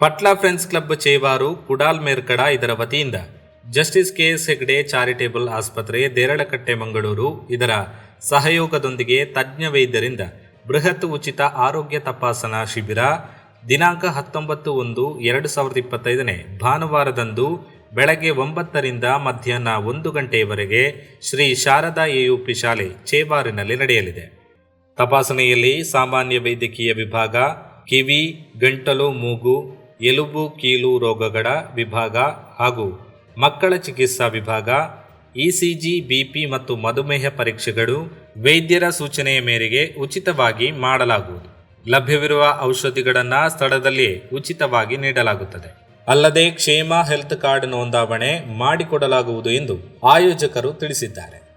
Patla friends club Chevar Kudal ಮೇರ್ಕಡ ಇದರ ವತಿಯಿಂದ justice K S Hegde charitable ಆಸ್ಪತ್ರೆ ದೇರಳಕಟ್ಟೆ ಮಂಗಳೂರು ಇದರ ಸಹಯೋಗದೊಂದಿಗೆ ತಜ್ಞ ವೈದ್ಯರಿಂದ ಬೃಹತ್ ಉಚಿತ ಆರೋಗ್ಯ ತಪಾಸಣಾ ಶಿಬಿರ, ದಿನಾಂಕ ಹತ್ತೊಂಬತ್ತು ಒಂದು ಎರಡು ಸಾವಿರದ ಇಪ್ಪತ್ತೈದನೇ ಭಾನುವಾರದಂದು ಬೆಳಗ್ಗೆ ಒಂಬತ್ತರಿಂದ ಮಧ್ಯಾಹ್ನ ಒಂದು ಗಂಟೆಯವರೆಗೆ ಶ್ರೀ ಶಾರದಾ ಎಯುಪಿ ಶಾಲೆ ಚೇವಾರಿನಲ್ಲಿ ನಡೆಯಲಿದೆ. ತಪಾಸಣೆಯಲ್ಲಿ ಸಾಮಾನ್ಯ ವೈದ್ಯಕೀಯ ವಿಭಾಗ, ಕಿವಿ, ಗಂಟಲು, ಮೂಗು ಎಲುಬು, ಕೀಲು ರೋಗಗಳ ವಿಭಾಗ ಹಾಗೂ ಮಕ್ಕಳ ಚಿಕಿತ್ಸಾ ವಿಭಾಗ, ಇಸಿಜಿ, ಬಿಪಿ ಮತ್ತು ಮಧುಮೇಹ ಪರೀಕ್ಷೆಗಳು ವೈದ್ಯರ ಸೂಚನೆಯ ಮೇರೆಗೆ ಉಚಿತವಾಗಿ ಮಾಡಲಾಗುವುದು. ಲಭ್ಯವಿರುವ ಔಷಧಿಗಳನ್ನು ಸ್ಥಳದಲ್ಲಿಯೇ ಉಚಿತವಾಗಿ ನೀಡಲಾಗುತ್ತದೆ. ಅಲ್ಲದೆ ಕ್ಷೇಮ ಹೆಲ್ತ್ ಕಾರ್ಡ್ ನೋಂದಾವಣೆ ಮಾಡಿಕೊಡಲಾಗುವುದು ಎಂದು ಆಯೋಜಕರು ತಿಳಿಸಿದ್ದಾರೆ.